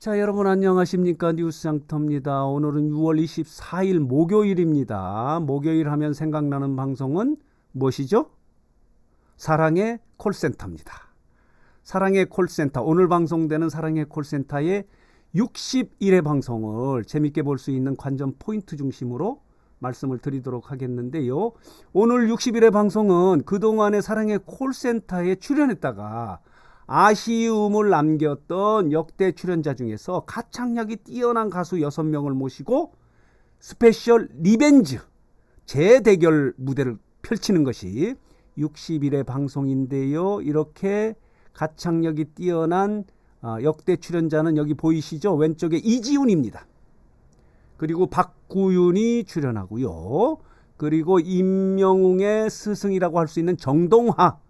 자, 여러분 안녕하십니까? 뉴스장터입니다. 오늘은 6월 24일 목요일입니다. 목요일 하면 생각나는 방송은 무엇이죠? 사랑의 콜센터입니다. 사랑의 콜센터. 오늘 방송되는 사랑의 콜센터의 61회 방송을 재밌게 볼 수 있는 관전 포인트 중심으로 말씀을 드리도록 하겠는데요. 오늘 61회 방송은 그동안의 사랑의 콜센터에 출연했다가 아쉬움을 남겼던 역대 출연자 중에서 가창력이 뛰어난 가수 6명을 모시고 스페셜 리벤즈 재대결 무대를 펼치는 것이 60일의 방송인데요. 이렇게 가창력이 뛰어난 어, 역대 출연자는 여기 보이시죠? 왼쪽에 이지훈입니다. 그리고 박구윤이 출연하고요. 그리고 임영웅의 스승이라고 할 수 있는 정동하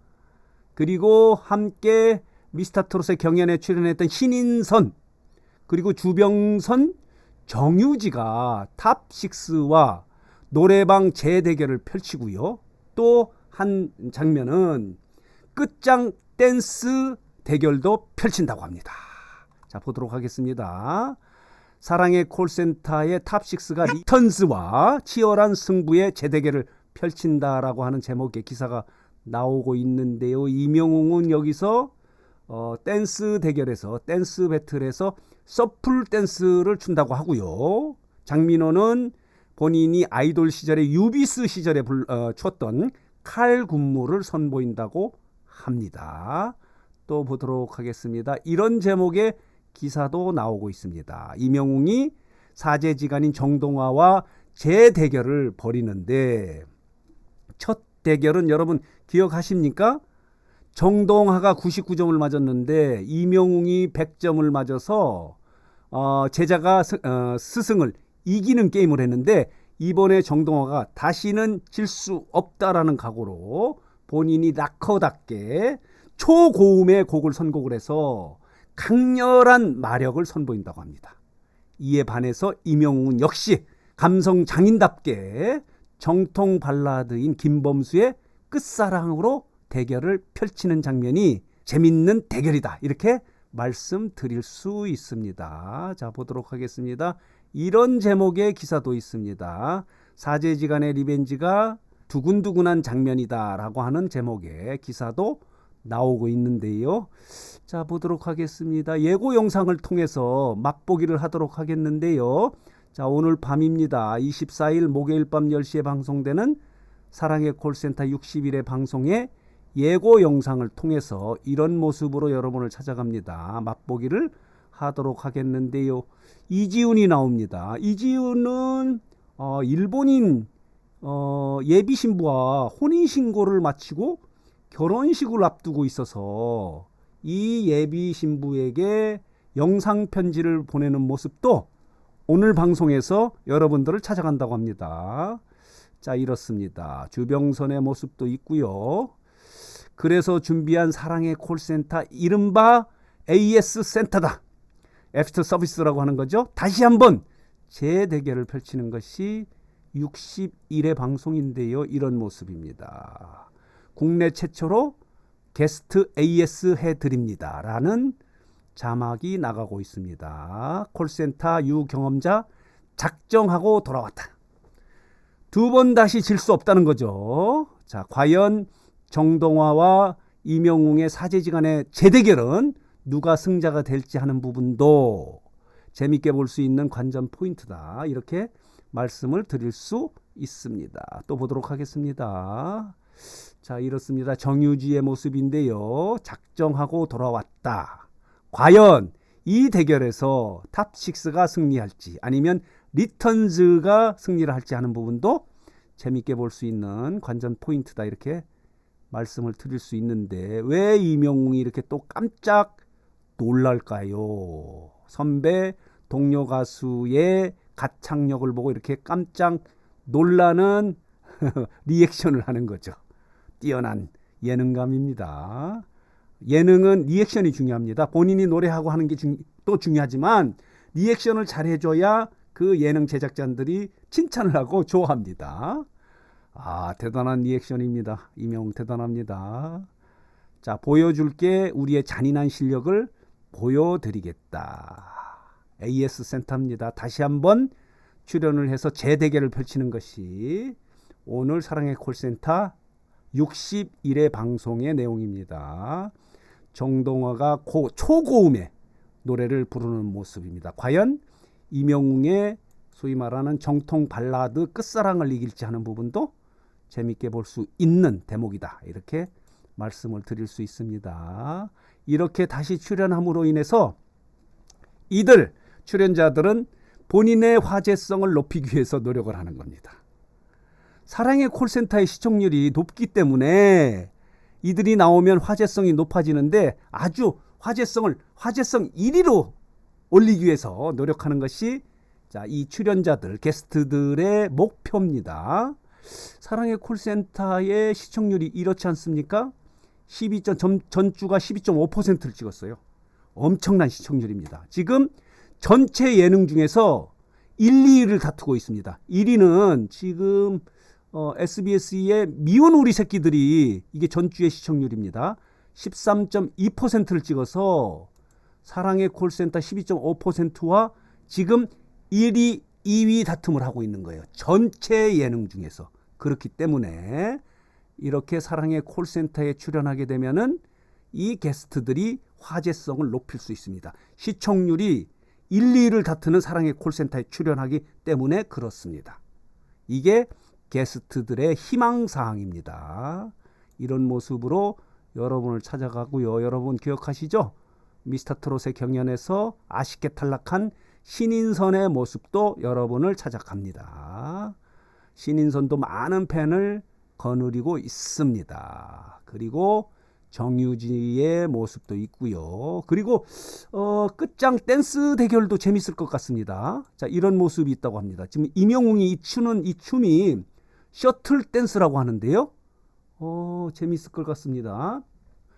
그리고 함께 미스터 트롯의 경연에 출연했던 신인선 그리고 주병선 정유지가 탑6와 노래방 재대결을 펼치고요. 또 한 장면은 끝장 댄스 대결도 펼친다고 합니다. 자, 보도록 하겠습니다. 사랑의 콜센터의 탑6가 리턴스와 치열한 승부의 재대결을 펼친다라고 하는 제목의 기사가 나오고 있는데요. 이명웅은 여기서 어, 댄스 대결에서 댄스 배틀에서 서플 댄스를 춘다고 하고요. 장민호는 본인이 아이돌 시절에 유비스 시절에 불, 어, 췄던 칼 군무를 선보인다고 합니다. 또 보도록 하겠습니다. 이런 제목의 기사도 나오고 있습니다. 이명웅이 사제지간인 정동화와 재대결을 벌이는데 첫 대결은 여러분 기억하십니까? 정동하가 99점을 맞았는데 이명웅이 100점을 맞아서 어, 제자가 스, 어, 스승을 이기는 게임을 했는데 이번에 정동화가 다시는 질 수 없다라는 각오로 본인이 락커답게 초고음의 곡을 선곡을 해서 강렬한 마력을 선보인다고 합니다. 이에 반해서 이명웅은 역시 감성 장인답게 정통 발라드인 김범수의 끝사랑으로 대결을 펼치는 장면이 재밌는 대결이다. 이렇게 말씀드릴 수 있습니다. 자, 보도록 하겠습니다. 이런 제목의 기사도 있습니다. 사제지간의 리벤지가 두근두근한 장면이다라고 하는 제목의 기사도 나오고 있는데요. 자, 보도록 하겠습니다. 예고 영상을 통해서 맛보기를 하도록 하겠는데요. 자, 오늘 밤입니다. 24일 목요일 밤 10시에 방송되는 사랑의 콜센터 60일의 방송에 예고 영상을 통해서 이런 모습으로 여러분을 찾아갑니다. 맛보기를 하도록 하겠는데요. 이지훈이 나옵니다. 이지훈은 어, 일본인 어, 예비 신부와 혼인 신고를 마치고 결혼식을 앞두고 있어서 이 예비 신부에게 영상 편지를 보내는 모습도 오늘 방송에서 여러분들을 찾아간다고 합니다. 자, 이렇습니다. 주병선의 모습도 있고요. 그래서 준비한 사랑의 콜센터 이른바 AS 센터다. 애프터 서비스라고 하는 거죠. 다시 한번 재대결을 펼치는 것이 61회 방송인데요. 이런 모습입니다. 국내 최초로 게스트 AS 해드립니다. 라는 자막이 나가고 있습니다. 콜센터 유경험자 작정하고 돌아왔다. 두 번 다시 질 수 없다는 거죠. 자, 과연 정동화와 이명웅의 사제지간의 재대결은 누가 승자가 될지 하는 부분도 재밌게 볼 수 있는 관전 포인트다. 이렇게 말씀을 드릴 수 있습니다. 또 보도록 하겠습니다. 자, 이렇습니다. 정유지의 모습인데요. 작정하고 돌아왔다. 과연 이 대결에서 탑6가 승리할지 아니면 리턴즈가 승리를 할지 하는 부분도 재밌게 볼 수 있는 관전 포인트다. 이렇게 말씀을 드릴 수 있는데 왜 이명웅이 이렇게 또 깜짝 놀랄까요? 선배 동료 가수의 가창력을 보고 이렇게 깜짝 놀라는 리액션을 하는 거죠. 뛰어난 예능감입니다. 예능은 리액션이 중요합니다. 본인이 노래하고 하는 게 또 중요하지만 리액션을 잘 해줘야 그 예능 제작자들이 칭찬을 하고 좋아합니다. 아, 대단한 리액션입니다. 이명 대단합니다. 자, 보여줄게 우리의 잔인한 실력을 보여드리겠다. AS 센터입니다. 다시 한번 출연을 해서 재대결을 펼치는 것이 오늘 사랑의 콜센터 61회 방송의 내용입니다. 정동화가 고, 초고음의 노래를 부르는 모습입니다. 과연 이명웅의 소위 말하는 정통 발라드 끝사랑을 이길지 하는 부분도 재밌게 볼 수 있는 대목이다. 이렇게 말씀을 드릴 수 있습니다. 이렇게 다시 출연함으로 인해서 이들 출연자들은 본인의 화제성을 높이기 위해서 노력을 하는 겁니다. 사랑의 콜센터의 시청률이 높기 때문에 이들이 나오면 화제성이 높아지는데 아주 화제성을 화제성 1위로 올리기 위해서 노력하는 것이 자, 이 출연자들, 게스트들의 목표입니다. 사랑의 콜센터의 시청률이 이렇지 않습니까? 12. 전, 전주가 12.5%를 찍었어요. 엄청난 시청률입니다. 지금 전체 예능 중에서 1, 2위를 다투고 있습니다. 1위는 지금 어, SBS의 미운 우리 새끼들이 이게 전주의 시청률입니다. 13.2%를 찍어서 사랑의 콜센터 12.5%와 지금 1위, 2위 다툼을 하고 있는 거예요. 전체 예능 중에서. 그렇기 때문에 이렇게 사랑의 콜센터에 출연하게 되면은 이 게스트들이 화제성을 높일 수 있습니다. 시청률이 1, 2위를 다투는 사랑의 콜센터에 출연하기 때문에 그렇습니다. 이게 게스트들의 희망사항입니다. 이런 모습으로 여러분을 찾아가고요. 여러분 기억하시죠? 미스터 트롯의 경연에서 아쉽게 탈락한 신인선의 모습도 여러분을 찾아갑니다. 신인선도 많은 팬을 거느리고 있습니다. 그리고 정유지의 모습도 있고요. 그리고 어, 끝장 댄스 대결도 재밌을 것 같습니다. 자 이런 모습이 있다고 합니다. 지금 임영웅이 이 추는 이 춤이 셔틀 댄스라고 하는데요. 어, 재밌을 것 같습니다.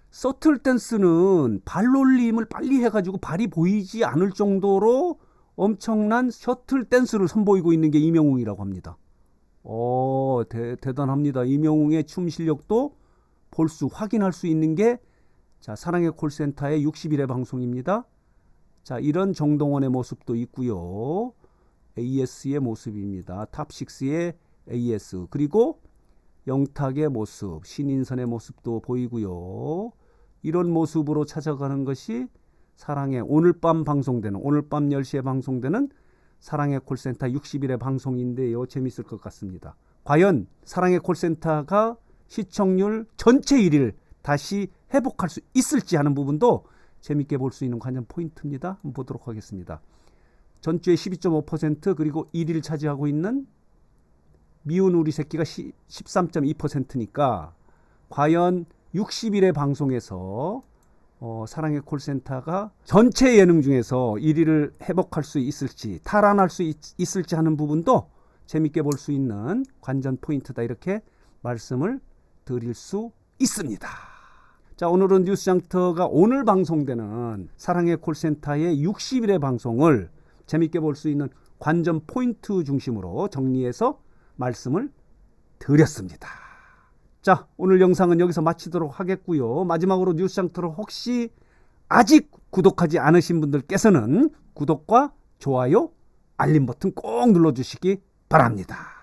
셔틀 댄스는 발놀림을 빨리 해가지고 발이 보이지 않을 정도로 엄청난 셔틀 댄스를 선보이고 있는 게 이명웅이라고 합니다. 어, 대, 대단합니다. 이명웅의 춤 실력도 볼 수, 확인할 수 있는 게 자, 사랑의 콜센터의 60일의 방송입니다. 자, 이런 정동원의 모습도 있고요. AS의 모습입니다. 탑6의 AS. 그리고 영탁의 모습, 신인선의 모습도 보이고요. 이런 모습으로 찾아가는 것이 사랑의 오늘 밤 방송되는 오늘 밤 10시에 방송되는 사랑의 콜센터 60일의 방송인데요. 재밌을 것 같습니다. 과연 사랑의 콜센터가 시청률 전체 1위를 다시 회복할 수 있을지 하는 부분도 재밌게 볼 수 있는 관전 포인트입니다. 한번 보도록 하겠습니다. 전주에 12.5% 그리고 1위를 차지하고 있는 미운 우리 새끼가 13.2%니까 과연 60일의 방송에서 어, 사랑의 콜센터가 전체 예능 중에서 1위를 회복할 수 있을지 탈환할 수 있, 있을지 하는 부분도 재밌게 볼 수 있는 관전 포인트다 이렇게 말씀을 드릴 수 있습니다. 자 오늘은 뉴스장터가 오늘 방송되는 사랑의 콜센터의 60일의 방송을 재밌게 볼 수 있는 관전 포인트 중심으로 정리해서 말씀을 드렸습니다. 자, 오늘 영상은 여기서 마치도록 하겠고요. 마지막으로 뉴스장터를 혹시 아직 구독하지 않으신 분들께서는 구독과 좋아요, 알림 버튼 꼭 눌러주시기 바랍니다.